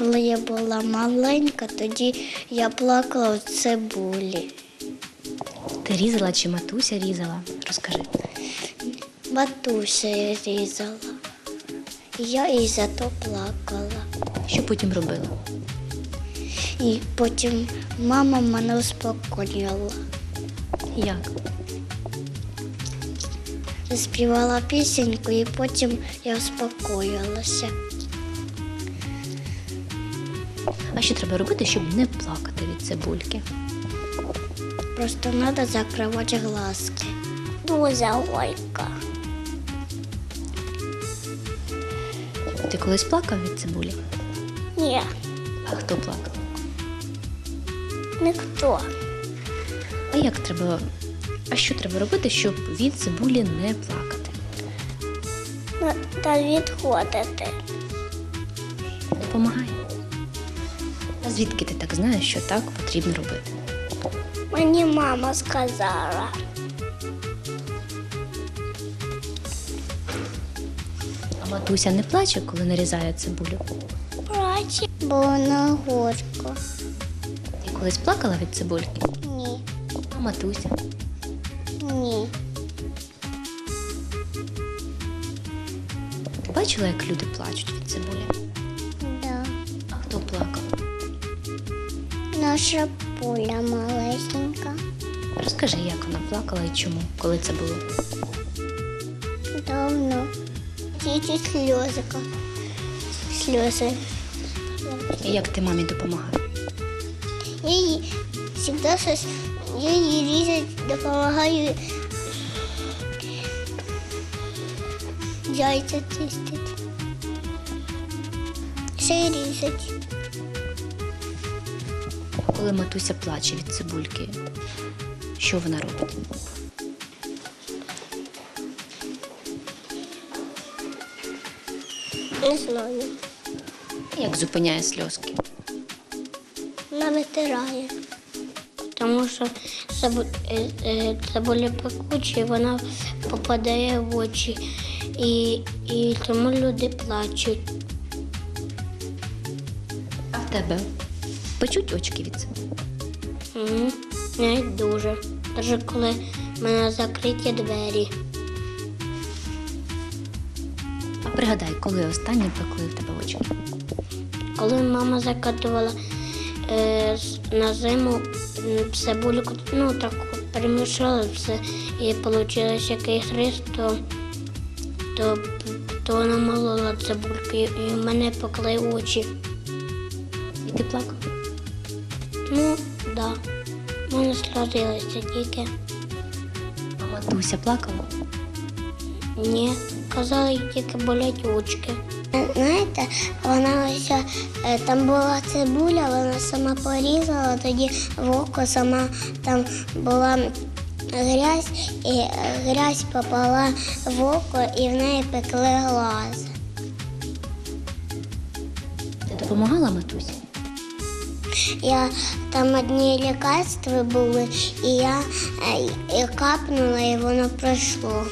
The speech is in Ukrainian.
коли я була маленька, тоді я плакала в цибулі. Ти різала чи матуся різала? Розкажи. Матуся різала. Я і за то плакала. Що потім робила? І потім мама мене успокоїла. Як? Заспівала пісеньку і потім я успокоїлася. А що треба робити, щоб не плакати від цибульки? Просто треба закривати глазки. Дуже горько. Ти колись плакав від цибулі? Ні, А хто плакав? ніхто. А як треба? А що треба робити, щоб від цибулі не плакати? Та відходити. Допомагай. А звідки ти так знаєш, що так потрібно робити? Мені мама сказала. А матуся не плаче, коли нарізає цибулю? Плаче. Бо вона горько. Ти колись плакала від цибульки? Ні, А матуся? ні. Ти бачила, як люди плачуть від цибулі? Да. А хто плакав? Наша пуля малесенька. Розкажи, як вона плакала і чому, коли це було? Давно. Тільки сльозика. Сльози. І як ти мамі допомагаєш? Я їй завжди щось, я їй різати допомагаю. Яйця чистить. Ще й різать. Коли матуся плаче від цибульки, що вона робить? Не знаю. Як зупиняє сльозки? Вона витирає. Тому що е, е, цибуля пекуча, і вона попадає в очі. І, і тому люди плачуть. А в тебе печуть очки від цибулі? Угу. Не дуже. Навіть коли в мене закриті двері. А пригадай, коли останнє пекли в тебе очки? Коли мама закатувала е, на зиму цибульку, ну так перемішала все і вийшло якийсь рис, то, то, то вона молола цибульки і в мене пекли очі. І ти плакав? Ну, так. Да. Мене сльозилися тільки. А матуся плакала? Ні, казали, тільки болять очки. Знаєте, вона ось е, там була цибуля, вона сама порізала, тоді в око сама там була грязь, і е, грязь попала в око і в неї пекли глаз. Ти допомагала матусі? Я там одні лікарства були, і я е, капнула, і воно пройшло.